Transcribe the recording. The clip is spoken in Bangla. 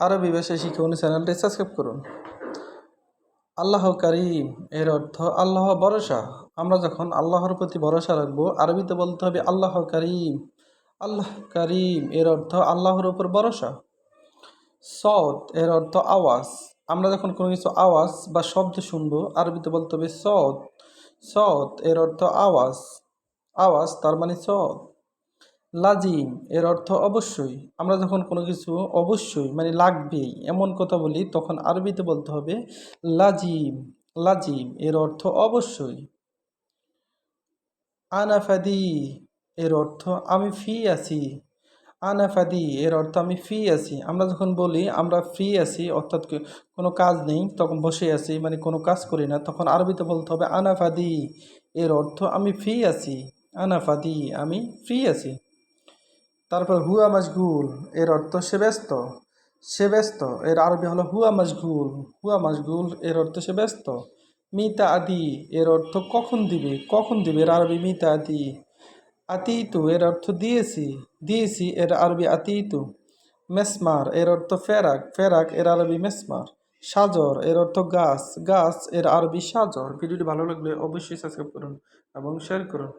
আরবি ভাষায় শিখুন চ্যানেলটি সাবস্ক্রাইব করুন। আল্লাহ কারিম, এর অর্থ আল্লাহ ভরসা। আমরা যখন আল্লাহর প্রতি ভরসা রাখব, আরবিতে বলতে হবে আল্লাহ কারিম। আল্লাহ কারিম, এর অর্থ আল্লাহর উপর ভরসা। সৎ, এর অর্থ আওয়াজ। আমরা যখন কোনো কিছু আওয়াজ বা শব্দ শুনব, আরবিতে বলতে হবে সৎ। সৎ, এর অর্থ আওয়াজ। আওয়াজ, তার মানে সৎ। লাজিম এর অর্থ অবশ্যই। আমরা যখন কোনো কিছু অবশ্যই মানে লাগবেই, এমন কথা বলি, তখন আরবিতে বলতে হবে লাজিম। লাজিম এর অর্থ অবশ্যই। আনাফাদি এর অর্থ আমি ফ্রি আছি। আনাফাদি এর অর্থ আমি ফ্রি আছি। আমরা যখন বলি আমরা ফ্রি আছি, অর্থাৎ কোনো কাজ নেই, তখন বসে আছি মানে কোনো কাজ করি না, তখন আরবিতে বলতে হবে আনাফাদি এর অর্থ আমি ফ্রি আছি। আনাফাদি আমি ফ্রি আছি। তারপর হুয়া মশগুল এর অর্থ সে ব্যস্ত। সে ব্যস্ত, এর আরবি হলো হুয়া মশগুল হুয়া মশগুল এর অর্থ সে ব্যস্ত। মিতা আদি, এর অর্থ কখন দিবে? কখন দিবে? এর আরবি মিতা আদি। আতিতু, এর অর্থ দিয়েছি। দিয়েছি, এর আরবি আতিতু। মেসমার, এর অর্থ ফেরাক। ফেরাক, এর আরবি মেসমার। সাজর, এর অর্থ গাছ। গাছ, এর আরবি সাজর। ভিডিওটি ভালো লাগলে অবশ্যই সাবস্ক্রাইব করুন এবং শেয়ার করুন।